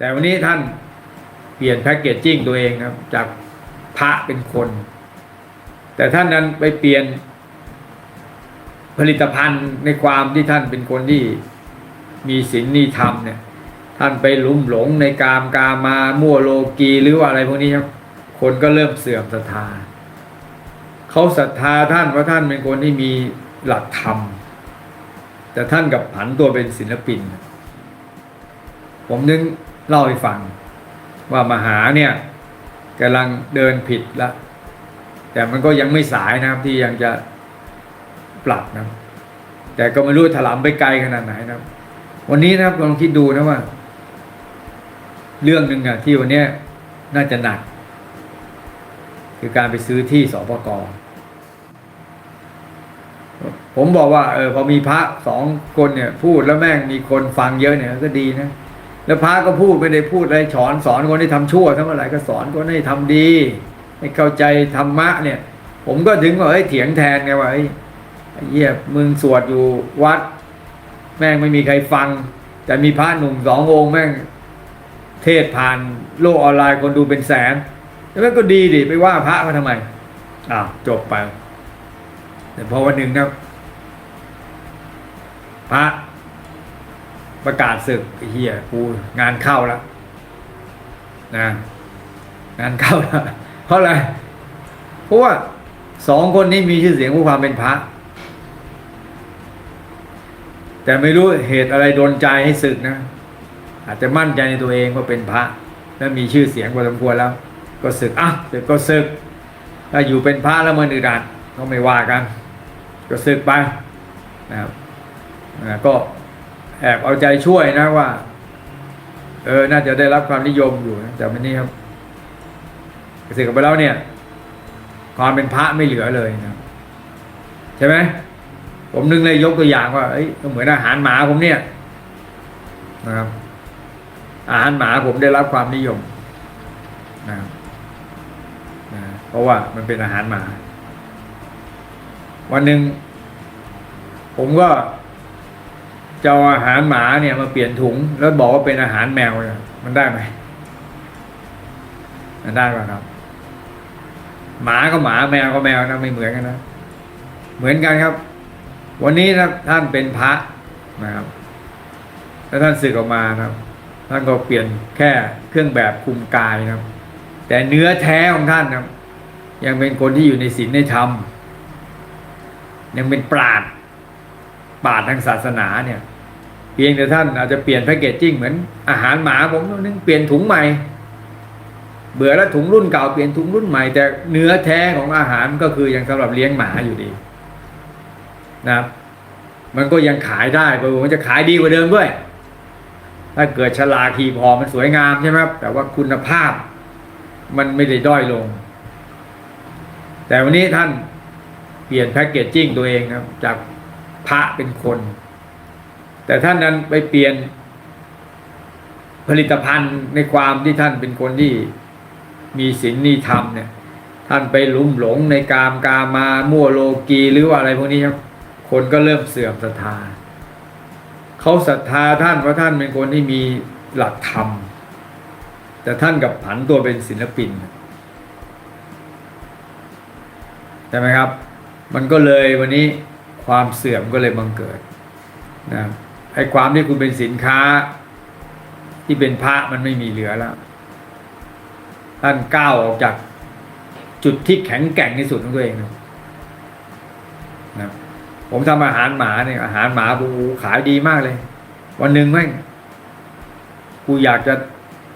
แต่วันนี้ท่านเปลี่ยนแพ็กเกจจิ้งตัวเองครับ จากพระเป็นคน แต่ท่านนั้นไปเปลี่ยนผลิตภัณฑ์ในความที่ท่านเป็นคนที่มีศีลมีธรรมเนี่ย ท่านไปลุ่มหลงในกามกามามั่วโลกีหรือว่าอะไรพวกนี้ครับ คนก็เริ่มเสื่อมศรัทธาเขาศรัทธาท่านว่าะท่านเป็นคนที่มีหลักธรรม แต่ท่านกับผันตัวเป็นศิลปิน ผมนึง เล่าให้ฟัง ว่ามหาเนี่ยกำลังเดินผิดแล้วแต่มันก็ยังไม่สายนะครับที่ยังจะปรับนะ แต่ก็ไม่รู้ถลำไปไกลขนาดไหนนะวันนี้นะครับลองคิดดูนะว่า เรื่องหนึ่งอะที่วันนี้น่าจะหนัก คือการไปซื้อที่สปกรผมบอกว่าเออพอมีพระสองคนเนี่ย พูดแล้วแม่งมีคนฟังเยอะเนี่ยก็ดีนะ แล้วพระก็พูดไม่ได้พูดอะไรสอนสอนคนให้ทำชั่วทั้งหลายก็สอนคนให้ทำดีให้เข้าใจธรรมะเนี่ย ผมก็ถึงว่าเฮ้ยเถียงแทนไงว่าเฮ้ยไอ้เหี้ยมึงสวดอยู่วัด แม่งไม่มีใครฟัง แต่มีพระหนุ่มสององค์แม่ง เทศผ่านโลกออนไลน์คนดูเป็นแสนแล้วก็ดีดิไปว่าพระมาทำไมอ้าวจบไปแต่พอวันหนึ่งนะพระ ประกาศศึกเฮียกูงานเข้าแล้วนะงานเข้าแล้วเพราะอะไรเพราะว่าสองคนนี้มีชื่อเสียงผู้ความเป็นพระ แต่ไม่รู้เหตุอะไรโดนใจให้ศึกนะ อาจจะมั่นใจในตัวเองว่าเป็นพระ และมีชื่อเสียงพอสมควรแล้ว ก็ศึกอะศึกก็ศึกถ้าอยู่เป็นพระแล้วมันอึดอัดก็ไม่ว่ากัน ก็ศึกไปนะครับอ่าก็ แอบเอาใจช่วยนะว่า เออ น่าจะได้รับความนิยมอยู่นะแต่วันนี้ครับศึกกันไปแล้วเนี่ย ความเป็นพระไม่เหลือเลยนะใช่ไหมผมนึกเลยยกตัวอย่างว่าเอ้ยเหมือนอาหารหมาผมเนี่ยนะครับ อาหารหมาผมได้รับความนิยมนะครับนะเพราะว่ามันเป็นอาหารหมา วันหนึ่งผมก็ จะเอาอาหารหมาเนี่ยมาเปลี่ยนถุง แล้วบอกว่าเป็นอาหารแมวเนี่ยมันได้ไหมมันได้ป่ะครับ หมาก็หมาแมวก็แมวนะไม่เหมือนกันนะเหมือนกันครับ วันนี้นะท่านเป็นพระนะครับแล้วท่านสึกออกมานะครับ ท่านก็เปลี่ยนแค่เครื่องแบบคุมกายนะครับ แต่เนื้อแท้ของท่านนะครับ ยังเป็นคนที่อยู่ในศีลในธรรม ยังเป็นปราดปราดทางศาสนาเนี่ย เพียงแต่ท่านอาจจะเปลี่ยนแพคเกจจิ้งเหมือนอาหารหมาผมนึงเปลี่ยนถุงใหม่ เบื่อแล้วถุงรุ่นเก่าเปลี่ยนถุงรุ่นใหม่แต่เนื้อแท้ของอาหารก็คือยังสำหรับเลี้ยงหมาอยู่ดีนะครับมันก็ยังขายได้เผื่อมันจะขายดีกว่าเดิมด้วย ถ้าเกิดฉลาคีพอมันสวยงามใช่ไหมครับแต่ว่าคุณภาพ มันไม่ได้ด้อยลง แต่วันนี้ท่านเปลี่ยนแพ็กเกจจิ้งตัวเองนะครับจากพระเป็นคน แต่ท่านนั้นไปเปลี่ยนผลิตภัณฑ์ในความที่ท่านเป็นคนที่มีศีลมีธรรมเนี่ย ท่านไปลุ่มหลงในกามกามามั่วโลกีหรือว่าอะไรพวกนี้ครับ คนก็เริ่มเสื่อมศรัทธาเขาศรัทธาท่านว่าะท่านเป็นคนที่มีหลักธรรม แต่ท่านกับผันตัวเป็นศิลปินใช่ไหมครับ มันก็เลยวันนี้ความเสื่อมก็เลยบังเกิดนะ ไอ้ความที่คุณเป็นสินค้า ที่เป็นพระมันไม่มีเหลือแล้ว ท่านก้าวออกจากจุดที่แข็งแกร่งที่สุดของตัวเองนะนะผมทำอาหารหมาเนี่ยอาหารหมากูขายดีมากเลย วันหนึ่งแม่งกูอยากจะ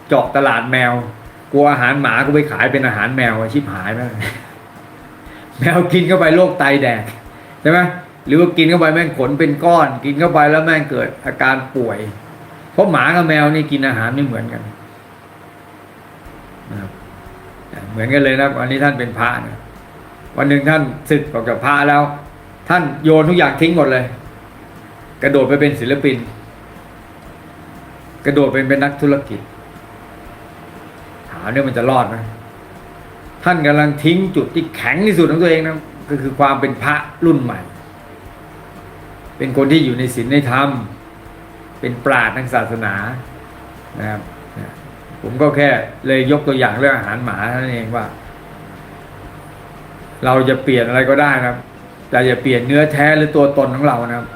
เจาะตลาดแมวกูเอาอาหารหมากูไปขายเป็นอาหารแมวชิบหายมากแมวกินเข้าไปโรคไตแดกใช่ไหม หรือว่ากินเข้าไปแม่งขนเป็นก้อน กินเข้าไปแล้วแม่งเกิดอาการป่วย เพราะหมากับแมวนี่กินอาหารไม่เหมือนกันนะครับเหมือนกันเลยนะวันนี้ท่านเป็นพระนะวันหนึ่งท่านศึกออกจากพระแล้ว ท่านโยนทุกอย่างทิ้งหมดเลย กระโดดไปเป็นศิลปิน กระโดดเป็นเป็นนักธุรกิจถามเนี่ยมันจะรอดไหมท่านกำลังทิ้งจุดที่แข็งที่สุดของตัวเองนะก็คือความเป็นพระรุ่นใหม่ เป็นคนที่อยู่ในศีลในธรรม เป็นปราดทางศาสนานะครับผมก็แค่เลยยกตัวอย่างเรื่องอาหารหมาเท่านั้นเองว่า เราจะเปลี่ยนอะไรก็ได้นะครับ แต่อย่าเปลี่ยนเนื้อแท้หรือตัวตนของเรานะครับ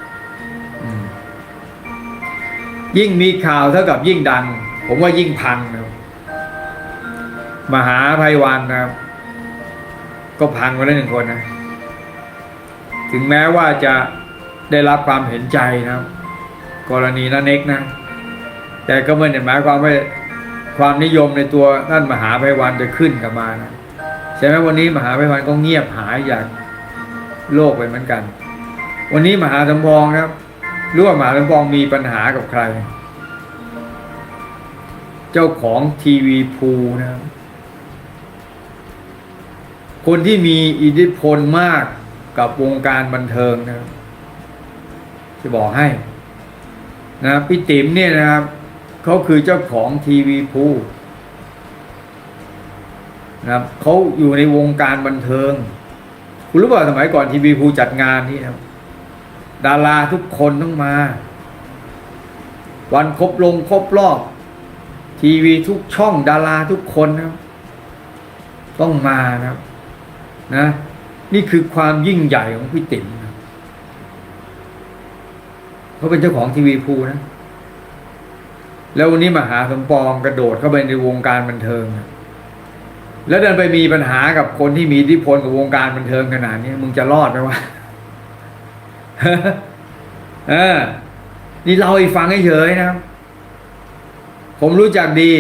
ยิ่งมีข่าวเท่ากับยิ่งดัง ผมว่ายิ่งพังนะมหาภัยวันนะครับ ก็พังไปแล้วหนึ่งคนนะ ถึงแม้ว่าจะ ได้รับความเห็นใจนะครับ กรณีนันเอกนะ แต่ก็ไม่ได้หมายความว่าความนิยมในตัวท่านมหาภัยวันจะขึ้นกลับมานะใช่ไหมวันนี้มหาภัยวันก็เงียบหายจากโลกไปเหมือนกัน วันนี้มหาสมปองครับรู้ว่ามหาสมปองมีปัญหากับใคร เจ้าของทีวีพูนะครับคนที่มีอิทธิพลมากกับวงการบันเทิงนะครับ จะบอกให้นะพี่ติ๋มเนี่ยนะครับเขาคือเจ้าของทีวีพูนะครับเขาอยู่ในวงการบันเทิง คุณรู้เปล่าสมัยก่อนทีวีพูจัดงานนี่นะครับดาราทุกคนต้องมา วันครบลงครบรอบ ทีวีทุกช่องดาราทุกคนนะครับต้องมานะครับนะ นี่คือความยิ่งใหญ่ของพี่ติ๋มนะ เขาเป็นเจ้าของทีวีพูนะ แล้ววันนี้มหาสมปองกระโดดเข้าไปในวงการบันเทิง แล้วเดินไปมีปัญหากับคนที่มีอิทธิพลกับวงการบันเทิงขนาดนี้มึงจะรอดไหมวะเออ นี่เราให้ฟังเฉยๆนะผมรู้จักดี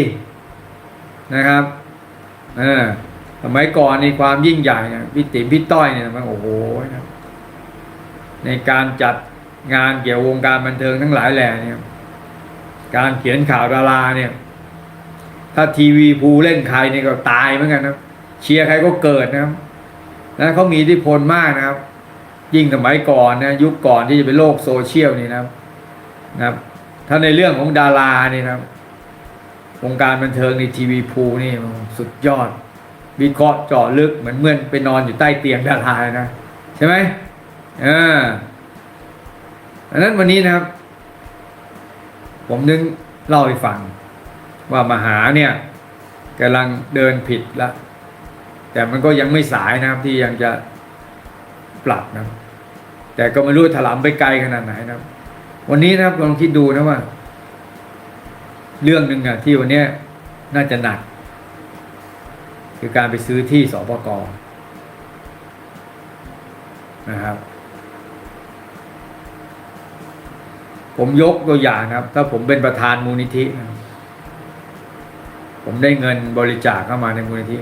นะครับ เออสมัยก่อนในความยิ่งใหญ่นะพี่ติ๋มพี่ต้อยเนี่ยมันโอ้โหนะในการจัด งานเกี่ยววงการบันเทิงทั้งหลายแหล่เนี่ย การเขียนข่าวดาราเนี่ย ถ้าทีวีภูเล่นใครเนี่ยก็ตายเหมือนกันนะเชียร์ใครก็เกิดนะครับนะเขามีอิทธิพลมากนะครับ ยิ่งสมัยก่อนนะยุคก่อนที่จะเป็นโลกโซเชียลนี่นะครับนะครับ ถ้าในเรื่องของดารานี่นะครับวงการบันเทิงในทีวีพูนี่สุดยอดวิเคราะห์เจาะลึกเหมือนเมื่อนไปนอนอยู่ใต้เตียงดาราเลยนะ ใช่ไหมอ่า ดังนั้นวันนี้นะครับ ผมนึงเล่าให้ฟัง ว่ามหาเนี่ยกำลังเดินผิดล้วแต่มันก็ยังไม่สายนะครับที่ยังจะปรับนะแต่ก็ไม่รู้ถลำไปไกลขนาดไหนนะวันนี้นะครับลองคิดดูนะว่า เรื่องหนึ่งอะที่วันนี้น่าจะหนัก คือการไปซื้อที่สปกนะครับ ผมยกตัวอย่างนะครับ ถ้าผมเป็นประธานมูลนิธินะผมได้เงินบริจาคเข้ามาในมูลนิธิ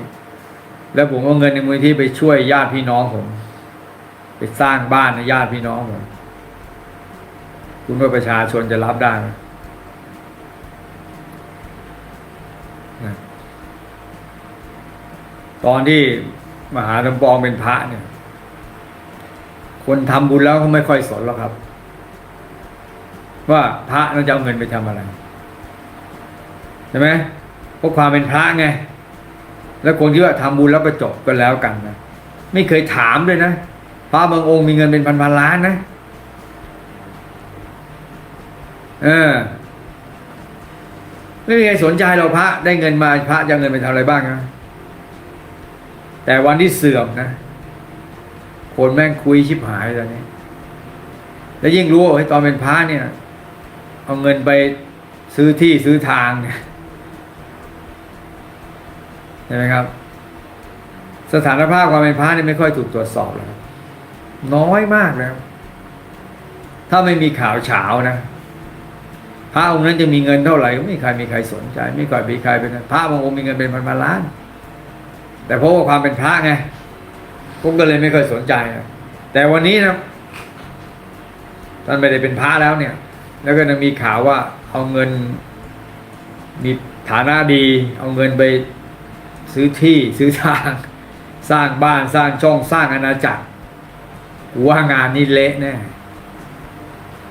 แล้วผมเอาเงินในมูลนิธิไปช่วยญาติพี่น้องผม ไปสร้างบ้านในญาติพี่น้องผมคุณว่าประชาชนจะรับได้ไหมตอนที่มหาลำปองเป็นพระเนี่ย คนทำบุญแล้วเขาไม่ค่อยสนหรอกครับ ว่าพระนั้นจะเอาเงินไปทำอะไรใช่ไหมเพราะความเป็นพระไง แล้วคนที่ว่าทำบุญแล้วก็จบก็แล้วกันนะไม่เคยถามด้วยนะพระบางองค์มีเงินเป็นพันพันล้านนะ เออไม่มีใครสนใจเราพระได้เงินมาพระจะเอาเงินไปทำอะไรบ้างนะแต่วันที่เสื่อมนะคนแม่งคุยชิบหายตอนนี้แล้วยิ่งรู้ว่าตอนเป็นพระเนี่ย เอาเงินไปซื้อที่ซื้อทางเนี่ยใช่ไหมครับ สถานภาพความเป็นพระเนี่ยไม่ค่อยถูกตรวจสอบแล้วน้อยมากแล้ว ถ้าไม่มีข่าวเฉานะพระองค์นั้นจะมีเงินเท่าไหร่ก็ไม่มีใครมีใครสนใจ ไม่ก่อยมีใครเป็นพระบางองค์มีเงินเป็นพันพันล้าน แต่เพราะว่าความเป็นพระไงผมก็เลยไม่ค่อยสนใจนะแต่วันนี้นะท่านไม่ได้เป็นพระแล้วเนี่ย แล้วก็จะมีข่าวว่าเอาเงิน มีฐานะดี เอาเงินไปซื้อที่ซื้อทาง สร้างบ้านสร้างช่องสร้างอาณาจักรกูว่างานนี้เละแน่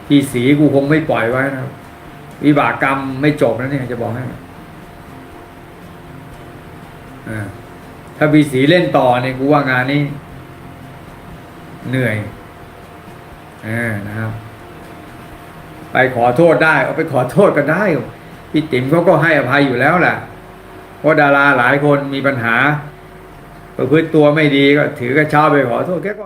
พี่สีกูคงไม่ปล่อยไว้นะครับวิบากกรรมไม่จบนะเนี่ยจะบอกให้ถ้าพี่สีเล่นต่อเนี่ยกูว่างานนี้ เหนื่อยอนะครับ ไปขอโทษได้เอาไปขอโทษกันได้พี่ติ๋มเขาก็ให้อภัยอยู่แล้วแหละเพราะดาราหลายคนมีปัญหาประพฤติตัวไม่ดีก็ถือกระเช้าไปขอโทษแกก็